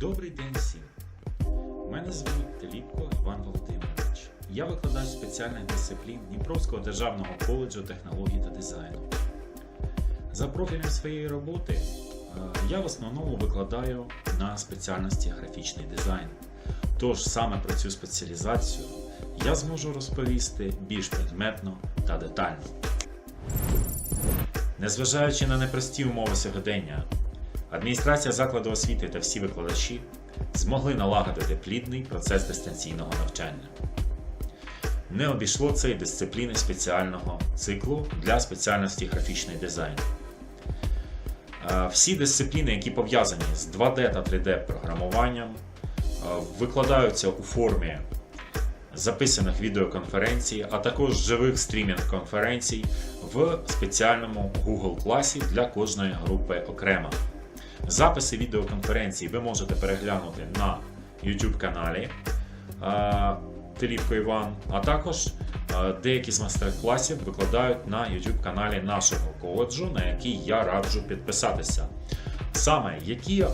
Добрий день всім! Мене звуть Теліпко Іван Володимирович. Я викладач спеціальних дисциплін Дніпровського державного коледжу технологій та дизайну. За профілем своєї роботи е, я в основному викладаю на спеціальності графічний дизайн. Тож саме про цю спеціалізацію я зможу розповісти більш предметно та детально. Незважаючи на непрості умови сьогодення, адміністрація закладу освіти та всі викладачі змогли налагодити плідний процес дистанційного навчання. Не обійшло це й дисципліни спеціального циклу для спеціальності графічний дизайн. Е, Всі дисципліни, які пов'язані з 2D та 3D програмуванням, е, викладаються у формі записаних відеоконференцій, а також живих стрімінг конференцій в спеціальному Google класі для кожної групи окремо. Записи відеоконференцій ви можете переглянути на YouTube каналі е, Теліпко Іван, а також деякі з майстер-класів викладають на YouTube каналі нашого коледжу, на який я раджу підписатися. Саме які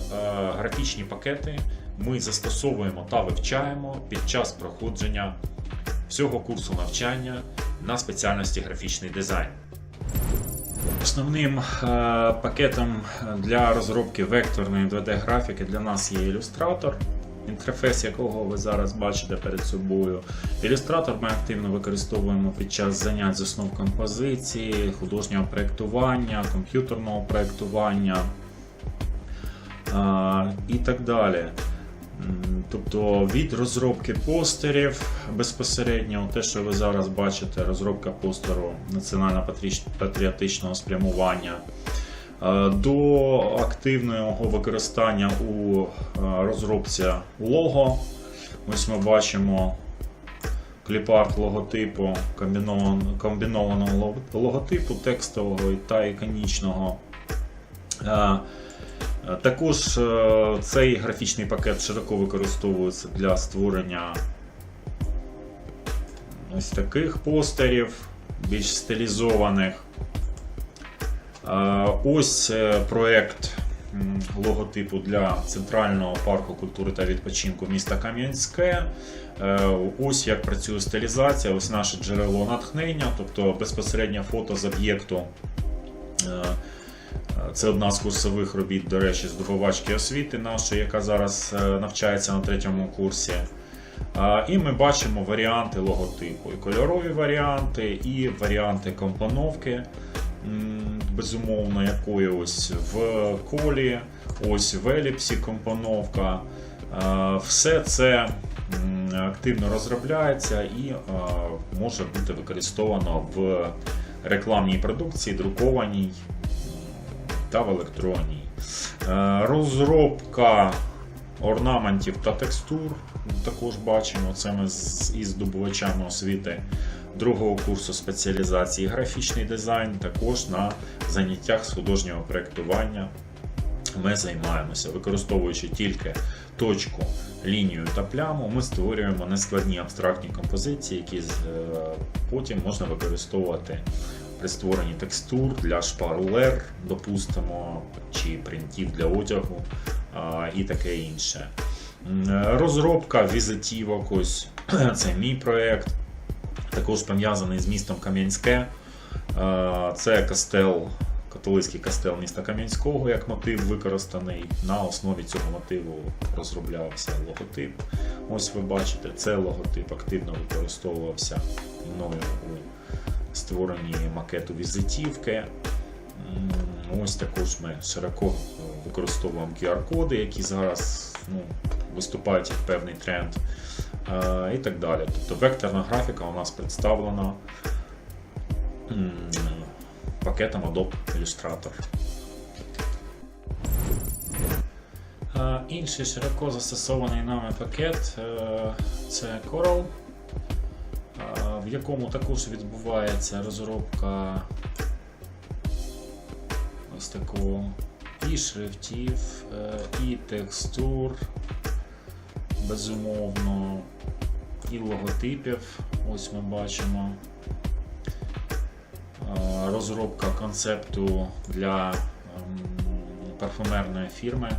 графічні пакети ми застосовуємо та вивчаємо під час проходження всього курсу навчання на спеціальності графічний дизайн. Основним е, пакетом для розробки векторної 2D-графіки для нас є ілюстратор, інтерфейс якого ви зараз бачите перед собою. Ілюстратор ми активно використовуємо під час занять з основ композиції, художнього проєктування, комп'ютерного проєктування е, і так далі. Тобто від розробки постерів безпосередньо, те, що ви зараз бачите, розробка постеру національно-патріотичного спрямування, е, до активного використання у е, розробці лого. Ось ми бачимо кліпарт логотипу, комбінованого логотипу текстового та іконічного. Е, Також е, цей графічний пакет широко використовується для створення ось таких постерів, більш стилізованих. Е, Ось проект логотипу для Центрального парку культури та відпочинку міста Кам'янське. Ось як працює стилізація, ось наше джерело натхнення, тобто безпосередньо фото з об'єкту. Е, це одна з курсових робіт, до речі, здобувачки освіти нашої, яка зараз е, навчається на третьому курсі. І ми бачимо варіанти логотипу, і кольорові варіанти, і варіанти компоновки, безумовно, якої ось в колі, ось в еліпсі компоновка. Все це активно розробляється і може бути використовано в рекламній продукції, друкованій та в електронній. Е, Розробка орнаментів та текстур. Також бачимо. Це ми із здобувачами освіти другого курсу спеціалізації графічний дизайн. Також на заняттях з художнього проєктування ми займаємося, використовуючи тільки точку, лінію та пляму, ми створюємо нескладні абстрактні композиції, які е, потім можна використовувати при створенні текстур для шпарулер, допустимо, чи принтів для одягу і таке інше. Розробка візитівок, ось це мій проєкт, також пов'язаний з містом Кам'янське. Це кастел, католицький кастел міста Кам'янського як мотив використаний. На основі цього мотиву розроблявся логотип. Ось ви бачите, це логотип активно використовувався мною у створенні макету візитівки. Ось також ми широко е, використовуємо QR-коди, які зараз ну, виступають як певний тренд. е, І так далі. Тобто векторна графіка у нас представлена пакетом Adobe Illustrator. Е, Інший широко застосований нами пакет це Coral, в якому також відбувається розробка ось такого і шрифтів, е, і текстур, безумовно, і логотипів. Ось ми бачимо. Е, Розробка концепту для ем, парфумерної фірми.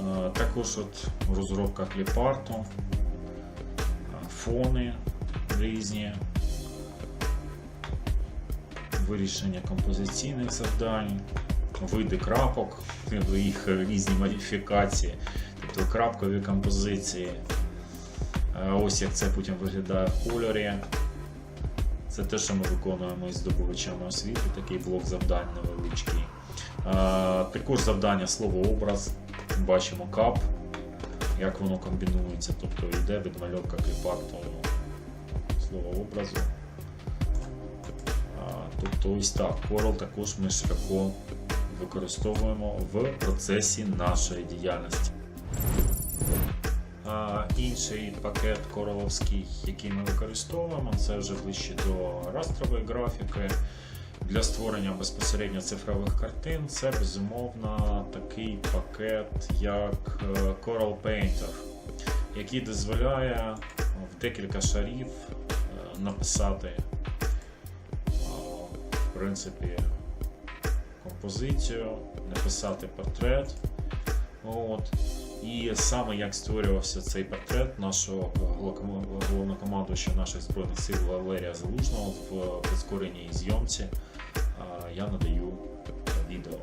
Е, Також от розробка кліпарту, фони різні, вирішення композиційних завдань, види крапок, їх різні модифікації, тобто крапкові композиції. Е, Ось як це потім виглядає в кольорі. Це те, що ми виконуємо із здобувачами освіти, такий блок завдань невеличкий. Е, Також завдання слово-образ. Бачимо кап, як воно комбінується, тобто йде відмальовка кліпарту слово-образу. А, Тобто ось так, Corel також ми широко використовуємо в процесі нашої діяльності. А, Інший пакет короловський, який ми використовуємо, це вже ближче до растрової графіки. Для створення безпосередньо цифрових картин це безумовно такий пакет, як е, Coral Painter, який дозволяє в декілька шарів е, написати е, в принципі композицію, написати портрет. От. І саме як створювався цей портрет нашого головнокомандуюча наших збройних сил Валерія Залужного в прискореній зйомці, я надаю відео.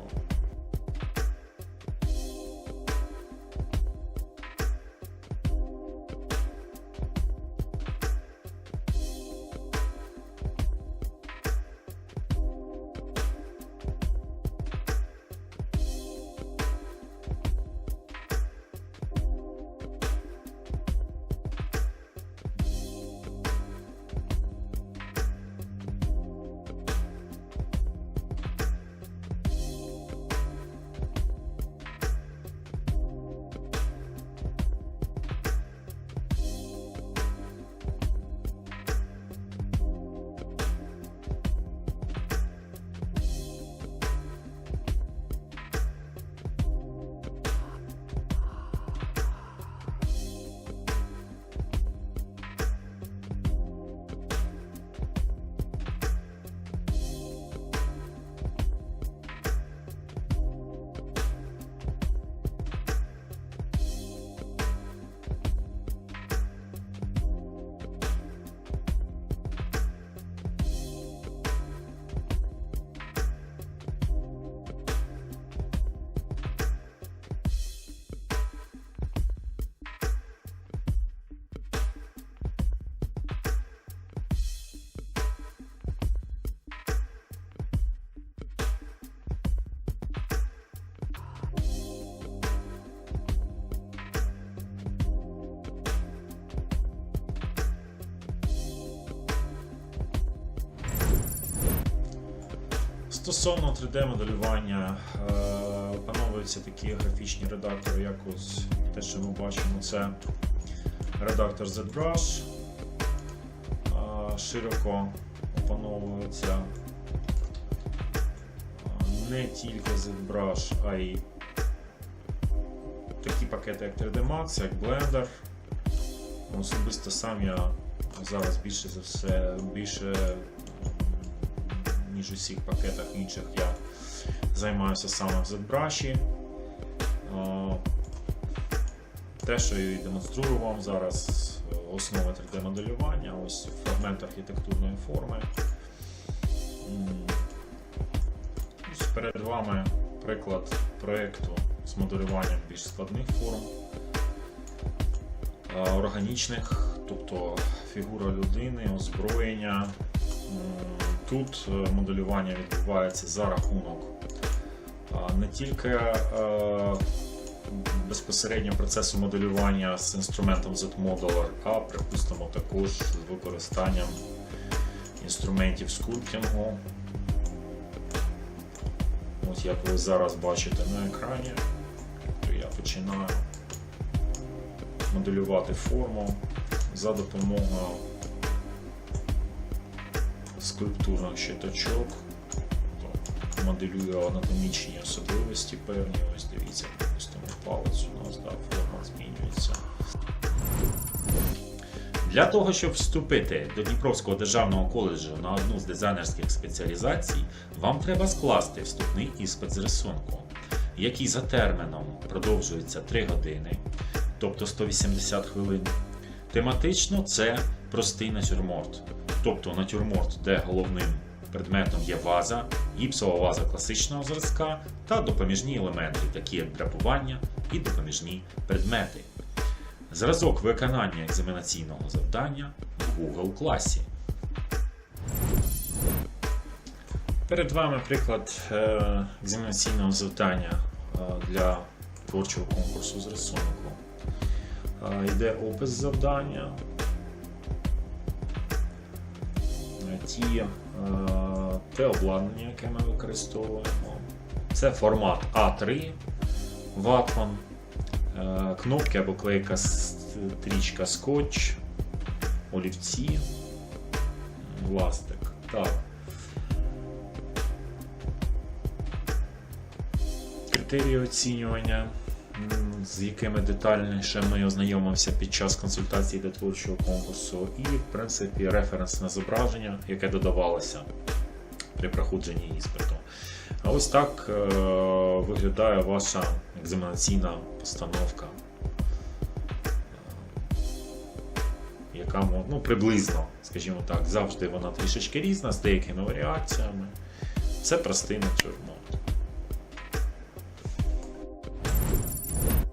Стосовно 3D-моделювання, е, опановуються такі графічні редактори, як ось те, що ми бачимо, це редактор ZBrush. Е, Широко опановується е, не тільки ZBrush, а й такі пакети, як 3D Max, як Blender. Особисто сам я зараз більше за все більше ніж у всіх пакетах інших я займаюся саме в ZBrush. Е, Те, що я демонструю вам зараз, основи 3D-моделювання, ось фрагмент архітектурної форми. Ось Перед вами приклад проєкту з моделюванням більш складних форм, е, органічних, тобто фігура людини, озброєння. Тут е, моделювання відбувається за рахунок не тільки е, безпосередньо процесу моделювання з інструментом Z-Modeler, а припустимо також з використанням інструментів скульптингу. От як ви зараз бачите на екрані, то я починаю моделювати форму за допомогою скульптурних щиточок, то моделює анатомічні особливості певні. Ось дивіться, припустимо, палець у нас да, форма змінюється. Для того, щоб вступити до Дніпровського державного коледжу на одну з дизайнерських спеціалізацій, вам треба скласти вступний іспит з рисунку. який за терміном продовжується 3 години, тобто 180 хвилин. Тематично це простий натюрморт, тобто натюрморт, де головним предметом є ваза, гіпсова ваза класичного зразка та допоміжні елементи, такі як драпування і допоміжні предмети. Зразок виконання екзаменаційного завдання в Google класі. Перед вами приклад е, екзаменаційного завдання е, для творчого конкурсу з рисунку. Е, Йде опис завдання. Ті, е, те обладнання, яке ми використовуємо. Це формат А3 ватман, е, кнопки або клейка стрічка скотч, олівці, ластик. Так. Критерії оцінювання, з якими детальніше ми ознайомився під час консультації до творчого конкурсу, і, в принципі, референсне зображення, яке додавалося при проходженні іспиту. А ось так е, виглядає ваша екзаменаційна постановка, е, яка ну, приблизно, скажімо так, завжди вона трішечки різна, з деякими варіаціями. Це простий натюрморт.